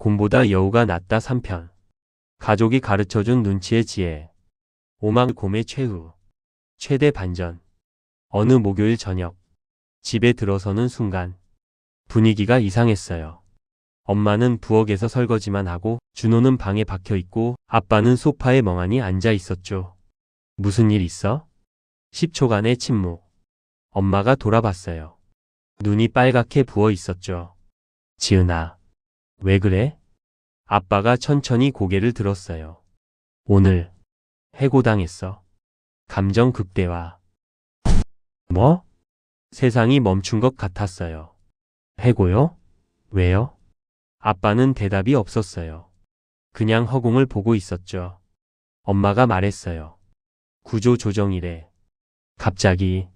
곰보다 여우가 낫다 3편. 가족이 가르쳐준 눈치의 지혜. 오망 곰의 최후. 최대 반전. 어느 목요일 저녁. 집에 들어서는 순간. 분위기가 이상했어요. 엄마는 부엌에서 설거지만 하고 준호는 방에 박혀 있고 아빠는 소파에 멍하니 앉아 있었죠. 무슨 일 있어? 10초간의 침묵. 엄마가 돌아봤어요. 눈이 빨갛게 부어 있었죠. 지은아, 왜 그래? 아빠가 천천히 고개를 들었어요. 오늘 해고당했어. 감정 극대화. 뭐? 세상이 멈춘 것 같았어요. 해고요? 왜요? 아빠는 대답이 없었어요. 그냥 허공을 보고 있었죠. 엄마가 말했어요. 구조 조정이래. 갑자기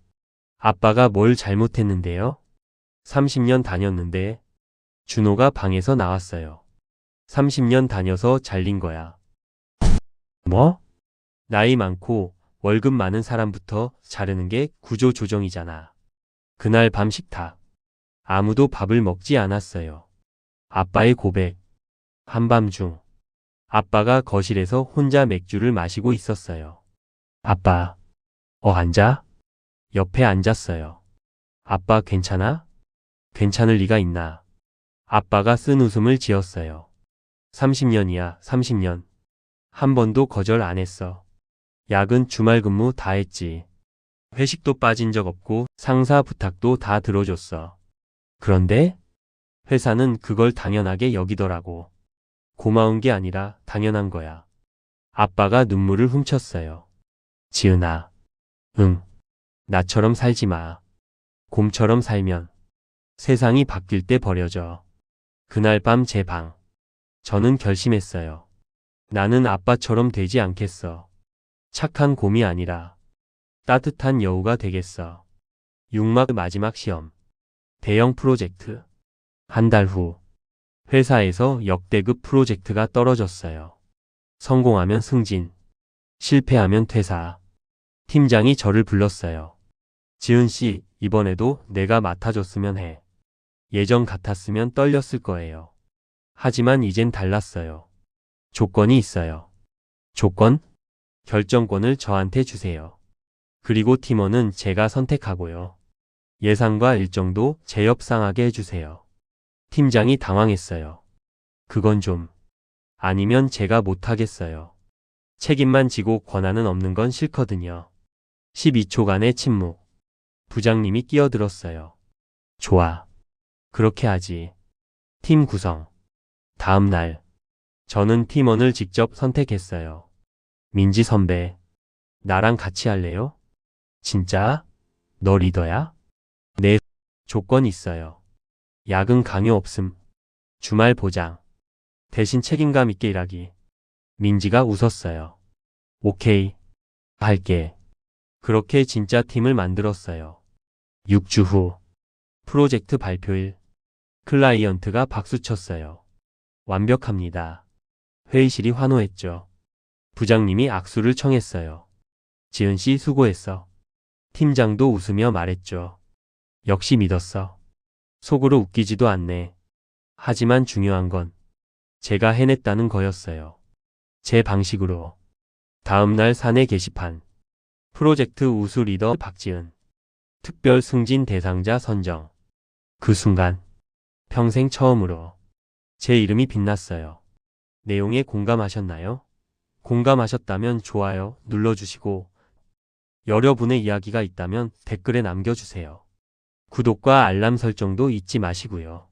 아빠가 뭘 잘못했는데요? 30년 다녔는데 준호가 방에서 나왔어요. 30년 다녀서 잘린 거야. 뭐? 나이 많고 월급 많은 사람부터 자르는 게 구조 조정이잖아. 그날 밤 식탁. 아무도 밥을 먹지 않았어요. 아빠의 고백. 한밤중. 아빠가 거실에서 혼자 맥주를 마시고 있었어요. 아빠. 어, 앉아? 옆에 앉았어요. 아빠 괜찮아? 괜찮을 리가 있나? 아빠가 쓴 웃음을 지었어요. 30년이야, 30년. 한 번도 거절 안 했어. 야근 주말 근무 다 했지. 회식도 빠진 적 없고 상사 부탁도 다 들어줬어. 그런데 회사는 그걸 당연하게 여기더라고. 고마운 게 아니라 당연한 거야. 아빠가 눈물을 훔쳤어요. 지은아. 응. 나처럼 살지 마. 곰처럼 살면 세상이 바뀔 때 버려져. 그날 밤 제 방. 저는 결심했어요. 나는 아빠처럼 되지 않겠어. 착한 곰이 아니라 따뜻한 여우가 되겠어. 6막 마지막 시험. 대형 프로젝트. 한 달 후. 회사에서 역대급 프로젝트가 떨어졌어요. 성공하면 승진. 실패하면 퇴사. 팀장이 저를 불렀어요. 지은 씨, 이번에도 내가 맡아줬으면 해. 예전 같았으면 떨렸을 거예요. 하지만 이젠 달랐어요. 조건이 있어요. 조건? 결정권을 저한테 주세요. 그리고 팀원은 제가 선택하고요. 예상과 일정도 제협상하게 해주세요. 팀장이 당황했어요. 그건 좀. 아니면 제가 못하겠어요. 책임만 지고 권한은 없는 건 싫거든요. 12초간의 침묵. 부장님이 끼어들었어요. 좋아. 그렇게 하지. 팀 구성. 다음 날. 저는 팀원을 직접 선택했어요. 민지 선배. 나랑 같이 할래요? 진짜? 너 리더야? 네. 조건 있어요. 야근 강요 없음. 주말 보장. 대신 책임감 있게 일하기. 민지가 웃었어요. 오케이. 할게. 그렇게 진짜 팀을 만들었어요. 6주 후. 프로젝트 발표일. 클라이언트가 박수쳤어요. 완벽합니다. 회의실이 환호했죠. 부장님이 악수를 청했어요. 지은 씨 수고했어. 팀장도 웃으며 말했죠. 역시 믿었어. 속으로 웃기지도 않네. 하지만 중요한 건 제가 해냈다는 거였어요. 제 방식으로. 다음날 사내 게시판. 프로젝트 우수 리더 박지은. 특별 승진 대상자 선정. 그 순간. 평생 처음으로. 제 이름이 빛났어요. 내용에 공감하셨나요? 공감하셨다면 좋아요 눌러주시고 여러분의 이야기가 있다면 댓글에 남겨주세요. 구독과 알람 설정도 잊지 마시고요.